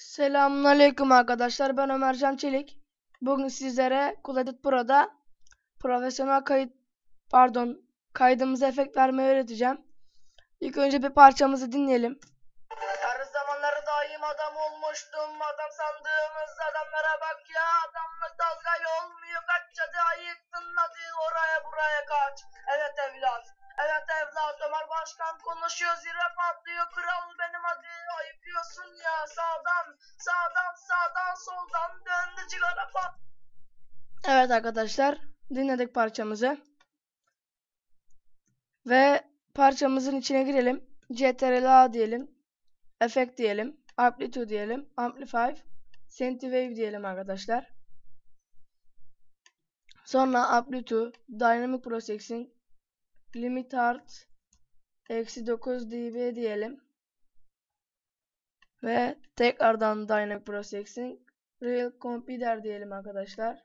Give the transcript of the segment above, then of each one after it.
Selamünaleyküm arkadaşlar. Ben Ömercan Çelik. Bugün sizlere Cool Pro'da profesyonel kayıt pardon kaydımıza efekt vermeyi öğreteceğim. İlk önce bir parçamızı dinleyelim. Her zamanları daim adam olmuştum. Adam sandığımız adamlara bak ya. Adamlık dalga olmuyor. Kaç cadı ayıktın hadi oraya buraya kaç. Evet evlat. Evet evlat. Ömer Başkan konuşuyor. Zira patlıyor. Kral benim adı. Sağdan sağdan sağdan soldan döndü cigara. Evet arkadaşlar dinledik parçamızı. Ve parçamızın içine girelim. CTRL-A diyelim. Efekt diyelim. Amplitude diyelim. Amplify. Centivave diyelim arkadaşlar. Sonra Amplitude, Dynamic Processing, Limit Art, eksi 9 dB diyelim. Ve tekrardan Dynamic Processing, Real Computer diyelim arkadaşlar.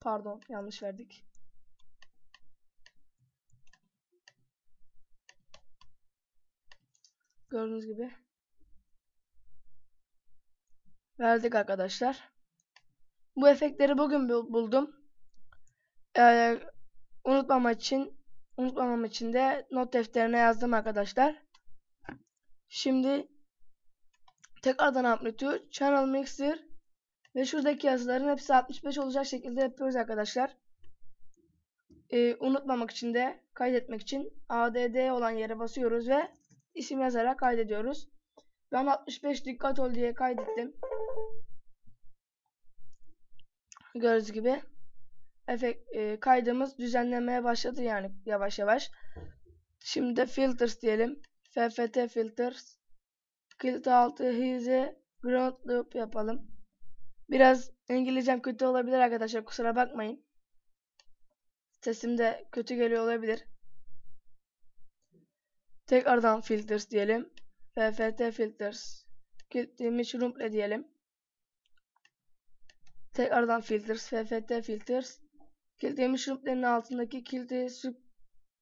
Pardon yanlış verdik. Gördüğünüz gibi. Verdik arkadaşlar. Bu efektleri bugün bul- buldum. Ee, unutmam için unutmamam için de not defterine yazdım arkadaşlar. Şimdi tekrardan amplitude, channel mixer ve şuradaki yazıların hepsi 65 olacak şekilde yapıyoruz arkadaşlar. Ee, unutmamak için de kaydetmek için ADD olan yere basıyoruz ve isim yazarak kaydediyoruz. Ben 65 dikkat ol diye kaydettim. Gördüğünüz gibi efekt e, kaydımız düzenlemeye başladı yani yavaş yavaş. Şimdi filters diyelim. FFT filters. Kilit altı hizı ground loop yapalım. Biraz İngilizcem kötü olabilir arkadaşlar kusura bakmayın. Sesim de kötü geliyor olabilir. Tekrardan filters diyelim. FFT filters. Kilitlemiş rumple diyelim. Tekrardan filters. FFT filters. Kilitlemiş rumplerin altındaki kilidi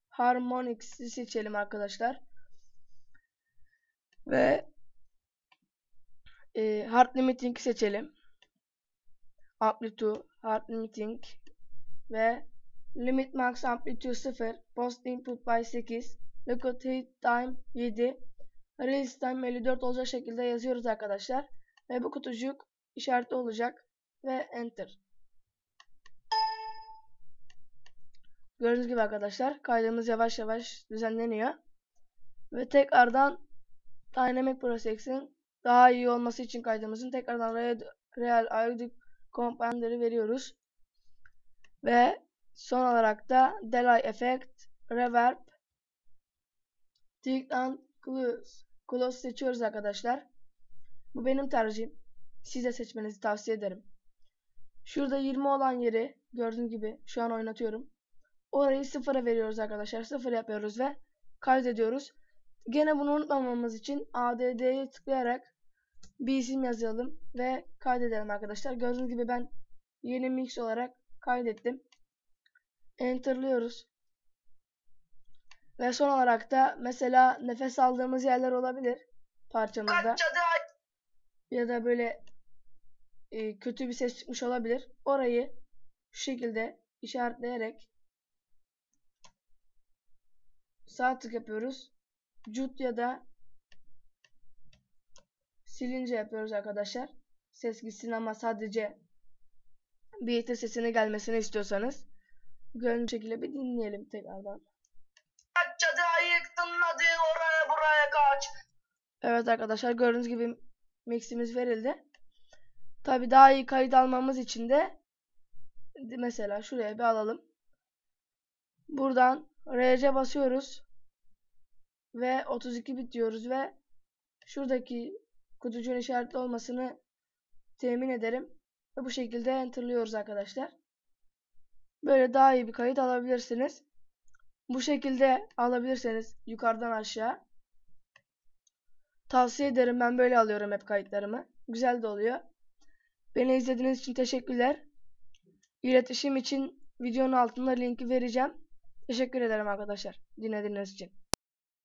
harmonics'i seçelim arkadaşlar. Ve e, hard limiting seçelim. Amplitude, hard limiting ve limit max amplitude 0, post input by 8, record hit time 7, release time 54 olacak şekilde yazıyoruz arkadaşlar. Ve bu kutucuk işareti olacak ve enter. Gördüğünüz gibi arkadaşlar kaydımız yavaş yavaş düzenleniyor. Ve tekrardan Dynamic Processing daha iyi olması için kaydımızın tekrardan Real, Real Component'leri veriyoruz. Ve son olarak da Delay Effect, Reverb, Tick and Close. Close seçiyoruz arkadaşlar. Bu benim tercihim. Siz de seçmenizi tavsiye ederim. Şurada 20 olan yeri gördüğünüz gibi şu an oynatıyorum. Orayı sıfıra veriyoruz arkadaşlar. Sıfır yapıyoruz ve kaydediyoruz. Gene bunu unutmamamız için ADD'ye tıklayarak bir isim yazalım ve kaydedelim arkadaşlar. Gördüğünüz gibi ben yeni mix olarak kaydettim. Enter'lıyoruz. Ve son olarak da mesela nefes aldığımız yerler olabilir parçamızda. Ya da böyle e, kötü bir ses çıkmış olabilir. Orayı şu şekilde işaretleyerek sağ tık yapıyoruz. Cut ya da silince yapıyoruz arkadaşlar. Ses gitsin ama sadece bir sesine gelmesini istiyorsanız gördüğünüz şekilde bir dinleyelim tekrardan. kaç cadı ayıktın hadi oraya buraya kaç. Evet arkadaşlar gördüğünüz gibi miximiz verildi. Tabi daha iyi kayıt almamız için de mesela şuraya bir alalım. Buradan RC basıyoruz. Ve 32 bit diyoruz ve şuradaki kutucuğun işaretli olmasını temin ederim. Ve bu şekilde enterlıyoruz arkadaşlar. Böyle daha iyi bir kayıt alabilirsiniz. Bu şekilde alabilirseniz yukarıdan aşağı. Tavsiye ederim ben böyle alıyorum hep kayıtlarımı. Güzel de oluyor. Beni izlediğiniz için teşekkürler. İletişim için videonun altında linki vereceğim. Teşekkür ederim arkadaşlar dinlediğiniz için.